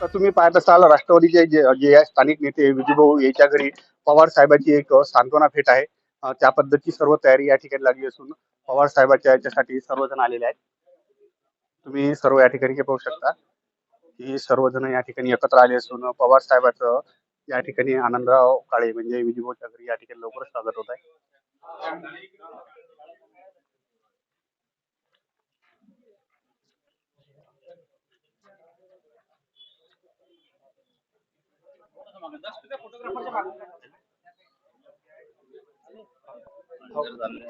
तर तुम्ही पाहत असाल राष्ट्रवादीचे जे जे आहे स्थानिक नेते विजूभाऊ याच्या घरी पवार साहेबांची एक सांत्वना भेट आहे. त्या पद्धतीची सर्व तयारी या ठिकाणी लागली असून पवार साहेबांच्या याच्यासाठी सर्वजण आलेले आहेत. तुम्ही सर्व या ठिकाणी पाहू शकता की सर्वजण या ठिकाणी एकत्र आले असून पवार साहेबांचं या ठिकाणी आनंदराव काळे म्हणजे विजूभाऊच्या घरी या ठिकाणी लवकरच स्वागत होत आहे.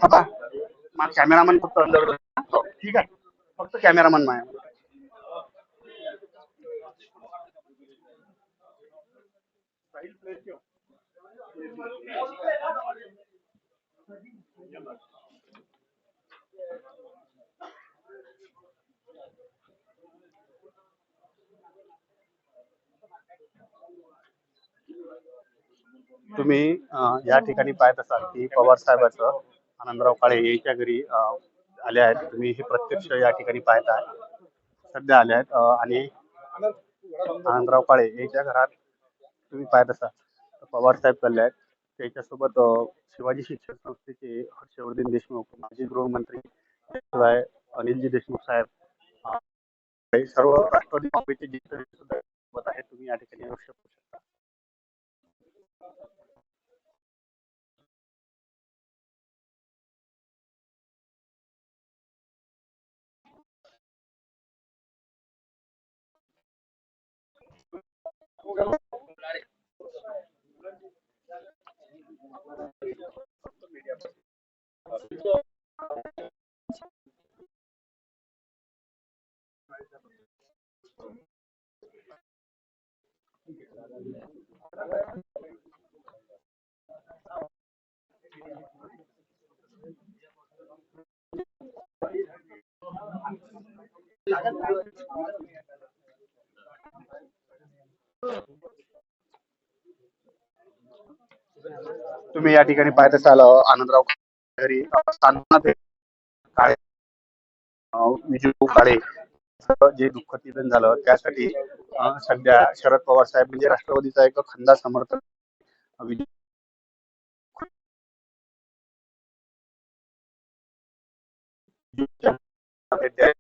हा कॅमेरामन फक्त अंदर हो, ठीक आहे. फक्त कॅमेरामन माया तुम्ही या ठिकाणी पाहत असाल की पवार साहेबाचं आनंदराव काळे यांच्या घरी आले आहेत. तुम्ही हे प्रत्यक्ष या ठिकाणी पाहत आहात. सध्या आले आहेत. आणि आनंदराव काळे यांच्या घरात तुम्ही पाहत असाल. पवार साहेब चालले आहेत. त्याच्यासोबत शिवाजी शिक्षण संस्थेचे हर्षवर्धन देशमुख माजी गृहमंत्री शिवाय अनिलजी देशमुख साहेब सर्व राष्ट्रवादी काँग्रेसचे ज्येष्ठ सुद्धा आहेत. तुम्ही या ठिकाणी लक्ष करू शकता. మీడియా तुम्ही या ठिकाणी पाहत असाल आनंदराव घरी काळे विजू काळे जे दुःख निधन झालं त्यासाठी सध्या शरद पवार साहेब म्हणजे राष्ट्रवादीचा एक खंदा समर्थक विजय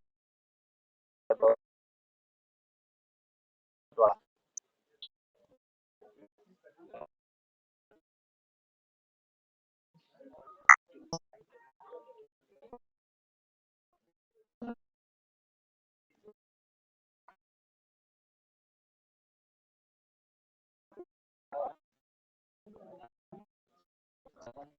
भेट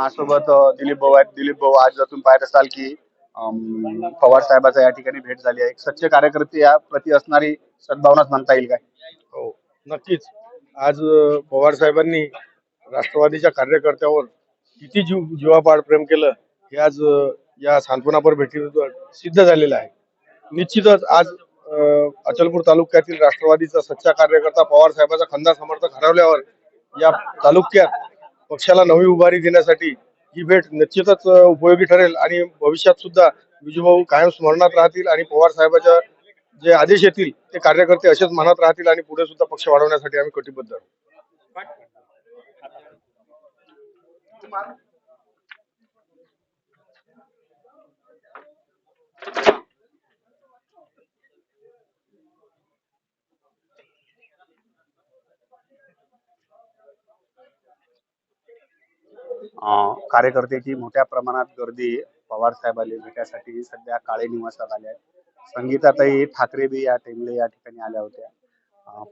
माझ्यासोबत दिलीप भाऊ आहेत. दिलीप भाऊ आज जर तुम्ही पाहत असाल की अं, पवार साहेबाचा या ठिकाणी भेट झाली आहे. एक सच्चे कार्यकर्ते या प्रति असणारी सद्भावनाच म्हणता येईल काय? हो नक्कीच. आज पवार साहेबांनी राष्ट्रवादीच्या कार्यकर्त्यावर किती जीव जीवापाड प्रेम केलं हे आज या सांत्वनापर भेटीतून सिद्ध झालेलं आहे. निश्चितच आज अचलपूर तालुक्यातील राष्ट्रवादीचा सच्चा कार्यकर्ता पवार साहेबाचा खंदा समर्थक हरवल्यावर या तालुक्यात पक्षाला नवी उभारी देण्यासाठी ही भेट निश्चितच उपयोगी ठरेल आणि भविष्यात सुद्धा विजूभाऊ कायम स्मरणात राहतील आणि पवार साहेबाच्या जे आदेश येतील ते कार्यकर्ते असेच मनात राहतील आणि पुढे सुद्धा पक्ष वाढवण्यासाठी आम्ही कटिबद्ध आहोत. कार्यकर्त्याची मोठ्या प्रमाणात गर्दी पवार साहेबांनी भेटण्यासाठी सध्या काळे निवासात आल्या आहेत. संगीताताई ठाकरे बी या टेमले या ठिकाणी आल्या होत्या.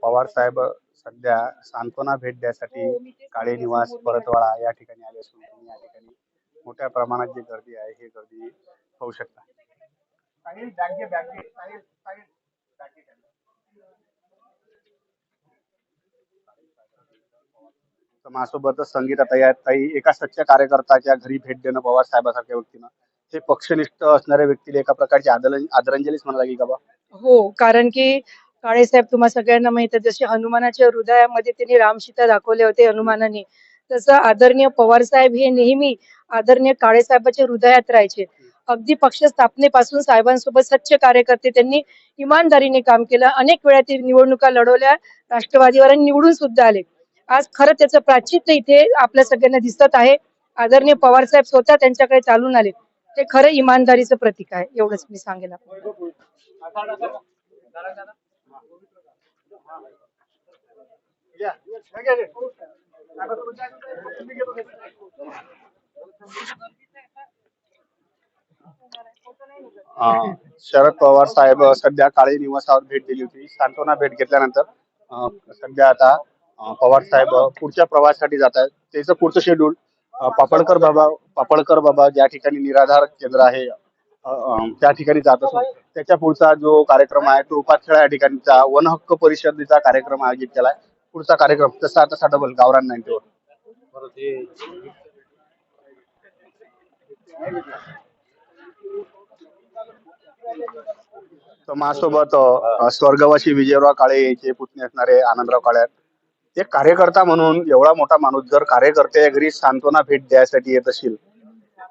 पवार साहेब सध्या सांत्वना भेट द्यासाठी काळे निवास परतवाडा या ठिकाणी आले असून तुम्ही या ठिकाणी मोठ्या प्रमाणात जी गर्दी आहे ही गर्दी होऊ शकता. तर माझ्यासोबतच संगीता तयार ताई एका सच्च्या कार्यकर्त्याच्या घरी भेट देणं पवार साहेबासारख्या व्यक्तीनं. हे पक्षनिष्ठ असणाऱ्या व्यक्तीला एका प्रकारची आदर आदरांजलीच म्हणा लागेल का बा? हो कारण की काळेसाहेब तुम्हा सगळ्यांना माहीत आहे जसे हनुमानाच्या हृदयामध्ये त्यांनी रामसीता दाखवले होते हनुमानाने तसं आदरणीय पवार साहेब हे नेहमी आदरणीय काळेसाहेबाच्या हृदयात राहायचे. अगदी पक्ष स्थापनेपासून साहेबांसोबत सच्चे कार्यकर्ते त्यांनी इमानदारीने काम केलं. अनेक वेळा ते निवडणुका लढवल्या राष्ट्रवादीवर आणि निवडून सुद्धा आले. आज खरं त्याचं प्राचित्य इथे आपल्या सगळ्यांना दिसत आहे. आदरणीय पवार साहेब स्वतः त्यांच्याकडे चालून आले ते खरं इमानदारीचं प्रतीक आहे एवढंच मी सांगेल आपण शरद पवार साहेब सध्या काळे निवासावर भेट दिली होती. सांत्वना भेट घेतल्यानंतर सध्या आता पवार साहेब पुढच्या प्रवासासाठी जात आहेत. त्याचं पुढचं शेड्यूल पापडकर बाबा पापडकर बाबा ज्या ठिकाणी निराधार केंद्र आहे त्या ठिकाणी जात असून त्याच्या पुढचा जो कार्यक्रम आहे तो उपातखेडा या ठिकाणचा वन हक्क परिषदेचा कार्यक्रम आयोजित केलाय. पुढचा कार्यक्रम तसा आता डबल गावरान नाईन्टीवर. तर माझ्यासोबत स्वर्गवासी विजयराव काळे यांचे पुतणे असणारे आनंदराव काळे आहेत. एक कार्यकर्ता म्हणून एवढा मोठा माणूस जर कार्यकर्त्या घरी सांत्वना भेट द्यायसाठी येत असेल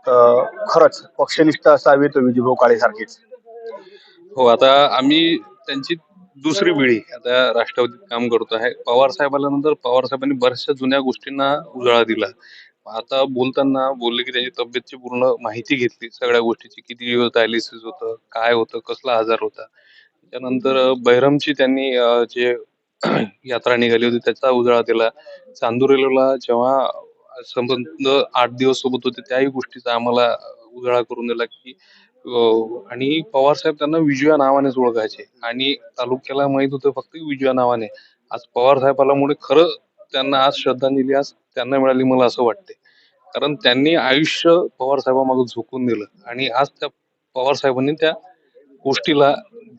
तर खरंच पक्षनिष्ठ असावी तो विजयभाऊ काळे सारखीच. हो आता आम्ही त्यांची दुसरी पिढी आता राष्ट्रवादीत काम करतो आहे. पवार साहेब आल्यानंतर पवार साहेबांनी बऱ्याचशा जुन्या गोष्टींना उजाळा दिला. आता बोलताना बोलले की त्याची तब्येतची पूर्ण माहिती घेतली. सगळ्या गोष्टीची किती दिवस डायलिसिस होतं काय होतं कसला आजार होता. त्यानंतर बैरमची त्यांनी जे यात्रा निघाली होती त्याचा उजाळा दिला. चांदुरेला जेव्हा संबंध आठ दिवस सोबत होते त्याही गोष्टीचा आम्हाला उजाळा करून दिला की आणि पवार साहेब त्यांना विजया नावानेच ओळखायचे. आणि तालुक्याला माहीत होतं फक्त विजया नावाने. आज पवार साहेबांमुळे खरं त्यांना आज श्रद्धांजली आज त्यांना मिळाली मला असं वाटते कारण त्यांनी आयुष्य पवार साहेबांमागे झोकून दिलं. आणि आज त्या पवार साहेबांनी त्या गोष्टीला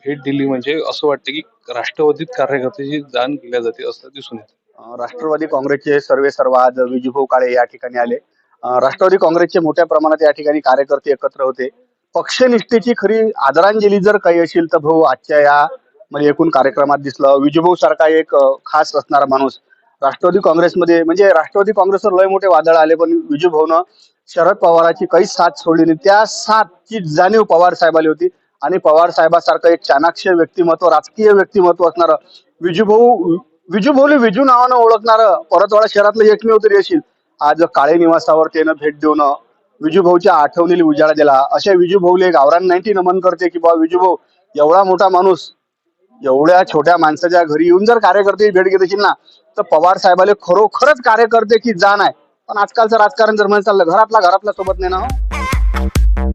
भेट दिली म्हणजे असं वाटतं की राष्ट्रवादीत कार्यकर्त्याची जाण केल्या जाते असं दिसून येतं. राष्ट्रवादी काँग्रेसचे सर्वे सर्व आज विजूभाऊ काळे या ठिकाणी आले. राष्ट्रवादी काँग्रेसचे मोठ्या प्रमाणात या ठिकाणी कार्यकर्ते एकत्र होते. पक्षनिष्ठेची खरी आदरांजली जर काही असेल तर भाऊ आजच्या या म्हणजे एकूण कार्यक्रमात दिसलं. विजूभाऊ सारखा एक खास असणारा माणूस. राष्ट्रवादी काँग्रेसमध्ये म्हणजे राष्ट्रवादी काँग्रेसवर लय मोठे वादळ आले पण विजूभाऊनं शरद पवाराची काही साथ सोडली नाही. त्या साथची जाणीव पवार साहेबाला होती. आणि पवार साहेबासारखं एक चाणाक्ष व्यक्तिमत्व राजकीय व्यक्तिमत्व असणारं विजूभाऊ विजूभाऊले विजू नावानं ओळखणारं परतवाडा शहरातलं एकमेव तरी येशील. आज काळे निवासावर त्यानं भेट देऊन विजूभाऊच्या आठवणीला उजाळा दिला. अशा विजूभाऊले गावरांनाही नमन करते की बाबा विजूभाऊ एवढा मोठा माणूस एवढ्या छोट्या माणसाच्या घरी येऊन जर कार्यकर्ते भेट घेत असेल ना तर पवार साहेबाले खरोखरच कार्यकर्ते की जाण आहे. पण आजकालचं राजकारण जर म्हणत चाललं घरातला घरातल्या सोबत नाही हो. ना